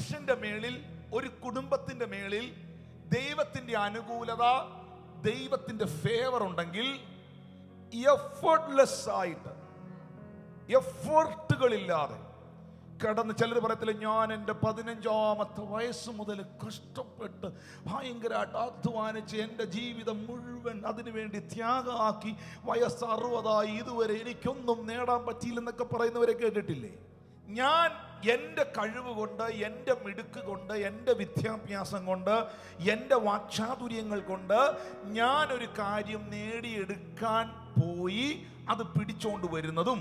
മനുഷ്യന്റെ മേളിൽ ഒരു കുടുംബത്തിന്റെ മേളിൽ ദൈവത്തിന്റെ അനുകൂലത ദൈവത്തിന്റെ ഫേവർ ഉണ്ടെങ്കിൽ എഫേർട്ട്ലെസ് ആയിട്ട് എഫേർട്ടുകളില്ലാതെ കിടന്ന് ചിലർ പറയത്തില്ല ഞാൻ എന്റെ പതിനഞ്ചാമത്തെ വയസ്സ് മുതൽ കഷ്ടപ്പെട്ട് ഭയങ്കരമായിട്ട് അധ്വാനിച്ച് എന്റെ ജീവിതം മുഴുവൻ അതിനുവേണ്ടി ത്യാഗമാക്കി വയസ്സ് അറുപതായി ഇതുവരെ എനിക്കൊന്നും നേടാൻ പറ്റിയില്ലെന്നൊക്കെ പറയുന്നവരെ കേട്ടിട്ടില്ലേ? ഞാൻ എന്റെ കഴിവ് കൊണ്ട് എന്റെ മിടുക്ക് കൊണ്ട് എന്റെ വിദ്യാഭ്യാസം കൊണ്ട് എന്റെ വാക്ചാതുര്യങ്ങൾ കൊണ്ട് ഞാനൊരു കാര്യം നേടിയെടുക്കാൻ പോയി അത് പിടിച്ചോണ്ട് വരുന്നതും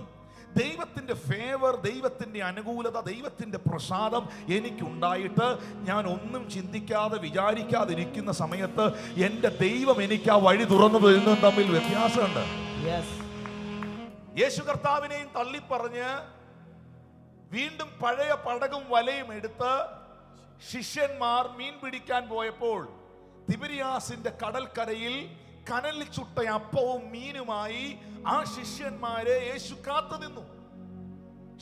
ദൈവത്തിന്റെ ഫേവർ ദൈവത്തിന്റെ അനുകൂലത ദൈവത്തിന്റെ പ്രസാദം എനിക്കുണ്ടായിട്ട് ഞാൻ ഒന്നും ചിന്തിക്കാതെ വിചാരിക്കാതെ ഇരിക്കുന്ന സമയത്ത് എന്റെ ദൈവം എനിക്ക് ആ വഴി തുറന്നു തരുന്നതും തമ്മിൽ വ്യത്യാസമുണ്ട്. യേശു കർത്താവിനെയും തള്ളിപ്പറഞ്ഞ് വീണ്ടും പഴയ പടകും വലയും എടുത്ത് ശിഷ്യന്മാർ മീൻ പിടിക്കാൻ പോയപ്പോൾ തിബിരിയാസിന്റെ കടൽക്കരയിൽ കനലിൽ ചുട്ട അപ്പവും മീനുമായി ആ ശിഷ്യന്മാരെ യേശു കാത്തു നിന്നു.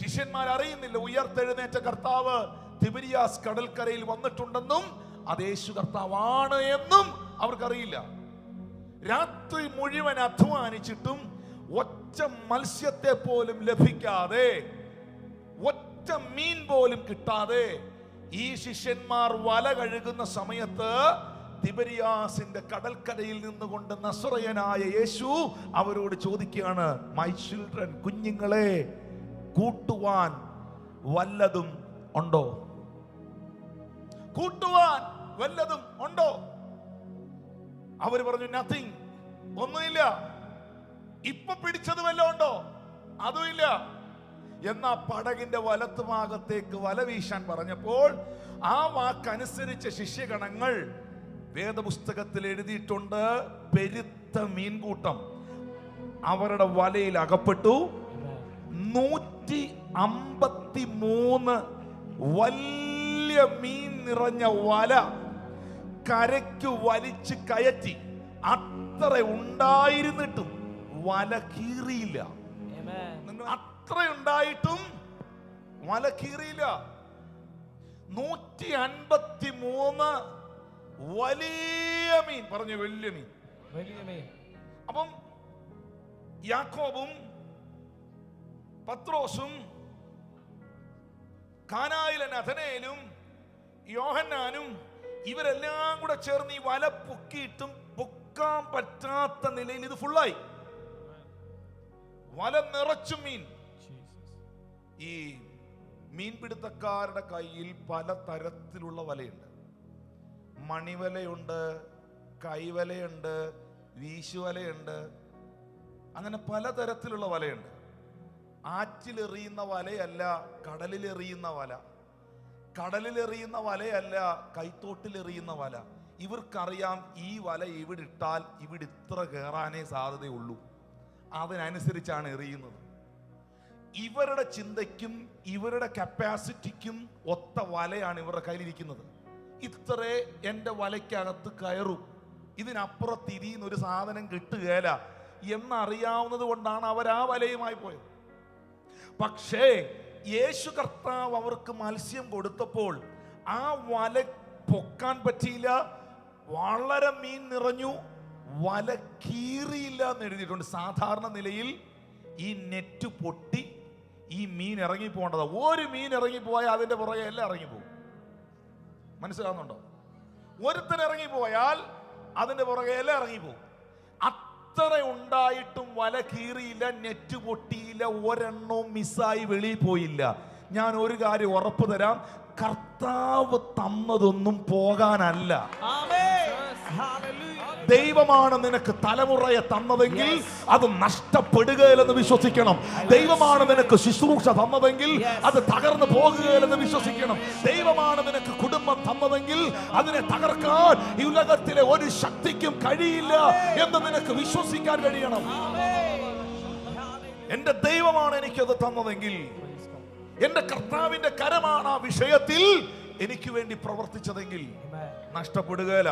ശിഷ്യന്മാർ അറിയുന്നില്ല ഉയർത്തെഴുന്നേറ്റ കർത്താവ് തിബിരിയാസ് കടൽക്കരയിൽ വന്നിട്ടുണ്ടെന്നും അത് യേശു കർത്താവാണ് എന്നും അവർക്കറിയില്ല. രാത്രി മുഴുവൻ അധ്വാനിച്ചിട്ടും ഒറ്റ മത്സ്യത്തെ പോലും ലഭിക്കാതെ ഒറ്റ മീൻ പോലും കിട്ടാതെ ഈ ശിഷ്യന്മാർ വല കഴുകുന്ന സമയത്ത് തിബരിയാസിന്റെ കടൽക്കരയിൽ നിന്നുകൊണ്ട് നസുറയനായ യേശു അവരോട് ചോദിക്കുകയാണ് മൈ ചിൽഡ്രൻ കുഞ്ഞുങ്ങളെ കൂട്ടുവാൻ വല്ലതും ഉണ്ടോ? കൂട്ടുവാൻ വല്ലതും ഉണ്ടോ? അവർ പറഞ്ഞു നത്തിങ് ഒന്നുമില്ല. ഇപ്പൊ പിടിച്ചത് വല്ലതും ഉണ്ടോ? അതുമില്ല. എന്നാ പടകിന്റെ വലത്ത് ഭാഗത്തേക്ക് വല വീശാൻ പറഞ്ഞപ്പോൾ ആ വാക്കനുസരിച്ച ശിഷ്യഗണങ്ങൾ വേദപുസ്തകത്തിൽ എഴുതിയിട്ടുണ്ട് പെരുത്ത മീൻകൂട്ടം. അവരുടെ വലയിൽ അകപ്പെട്ടു. നൂറ്റി അമ്പത്തി മൂന്ന് വലിയ മീൻ നിറഞ്ഞ വല കരയ്ക്ക് വലിച്ച് കയറ്റി. അത്ര ഉണ്ടായിരുന്നിട്ടും വല കീറിയില്ല. Amen. മല കീറിയില്ല നൂറ്റി അൻപത്തി മൂന്ന് വലിയ മീൻ പറഞ്ഞു വലിയ മീൻ വലിയ മീൻ. അപ്പം യാക്കോബും പത്രോസും കാനായിലെ നഥനയിലും യോഹന്നാനും ഇവരെല്ലാം കൂടെ ചേർന്ന് ഈ വല പൊക്കിയിട്ടും പൊക്കാൻ പറ്റാത്ത നിലയിൽ ഇത് ഫുള്ളായി വല നിറച്ചു മീൻ. ഈ മീൻപിടുത്തക്കാരുടെ കയ്യിൽ പല തരത്തിലുള്ള വലയുണ്ട്. മണിവലയുണ്ട് കൈവലയുണ്ട് വീശുവലയുണ്ട്. അങ്ങനെ പലതരത്തിലുള്ള വലയുണ്ട്. ആറ്റിലെറിയുന്ന വലയല്ല കടലിലെറിയുന്ന വല. കടലിലെറിയുന്ന വലയല്ല കൈത്തോട്ടിലെറിയുന്ന വല. ഇവർക്കറിയാം ഈ വല ഇവിടെ ഇട്ടാൽ ഇവിടെ ഇത്ര കയറാനേ സാധ്യതയുള്ളൂ. അതിനനുസരിച്ചാണ് എറിയുന്നത്. ഇവരുടെ ചിന്തയ്ക്കും ഇവരുടെ കപ്പാസിറ്റിക്കും ഒത്ത വലയാണ് ഇവരുടെ കയ്യിലിരിക്കുന്നത്. ഇത്രേ എന്റെ വലയ്ക്കകത്ത് കയറും. ഇതിനപ്പുറത്ത് ഇരിയുന്ന ഒരു സാധനം കിട്ടുകയില്ല എന്നറിയാവുന്നത് കൊണ്ടാണ് അവർ ആ വലയുമായി പോയത്. പക്ഷേ യേശു കർത്താവ് അവർക്ക് മത്സ്യം കൊടുത്തപ്പോൾ ആ വല പൊക്കാൻ പറ്റിയില്ല. വളരെ മീൻ നിറഞ്ഞു. വല കീറിയില്ല എന്ന് എഴുതിയിട്ടുണ്ട്. സാധാരണ നിലയിൽ ഈ നെറ്റ് പൊട്ടി ഈ മീൻ ഇറങ്ങി പോകേണ്ടതാ ഒരു മീൻ ഇറങ്ങി പോയാൽ അതിന്റെ പുറകെ എല്ലാം ഇറങ്ങി പോകും മനസ്സിലാവുന്നുണ്ടോ? ഒരുത്തൻ ഇറങ്ങി പോയാൽ അതിന്റെ പുറകെ എല്ലാം ഇറങ്ങി പോകും അത്ര ഉണ്ടായിട്ടും വല കീറിയില്ല നെറ്റ് പൊട്ടിയില്ല ഒരെണ്ണവും മിസ്സായി വെളിയിൽ പോയില്ല. ഞാൻ ഒരു കാര്യം ഉറപ്പ് തരാം. കർത്താവ് തന്നതൊന്നും പോകാനല്ല. ആമേൻ Hallelujah. ദൈവമാണ് നിനക്ക് തലമുറയെ തന്നതെങ്കിൽ അത് നഷ്ടപ്പെടുകയില്ലെന്ന് വിശ്വസിക്കണം. ദൈവമാണ് നിനക്ക് ശുശ്രൂഷ തന്നതെങ്കിൽ അത് തകർന്നു പോകുകയില്ലെന്ന് വിശ്വസിക്കണം. ദൈവമാണ് നിനക്ക് കുടുംബം തന്നതെങ്കിൽ അതിനെ തകർക്കാൻ ഈ ഉലകത്തിലെ ഒരു ശക്തിക്കും കഴിയില്ല എന്ന് നിനക്ക് വിശ്വസിക്കാൻ കഴിയണം. എന്റെ ദൈവമാണ് എനിക്കത് തന്നതെങ്കിൽ എന്റെ കർത്താവിന്റെ കരമാണ് ആ വിഷയത്തിൽ എനിക്ക് വേണ്ടി പ്രവർത്തിച്ചതെങ്കിൽ. നഷ്ടപ്പെടുകയില്ല.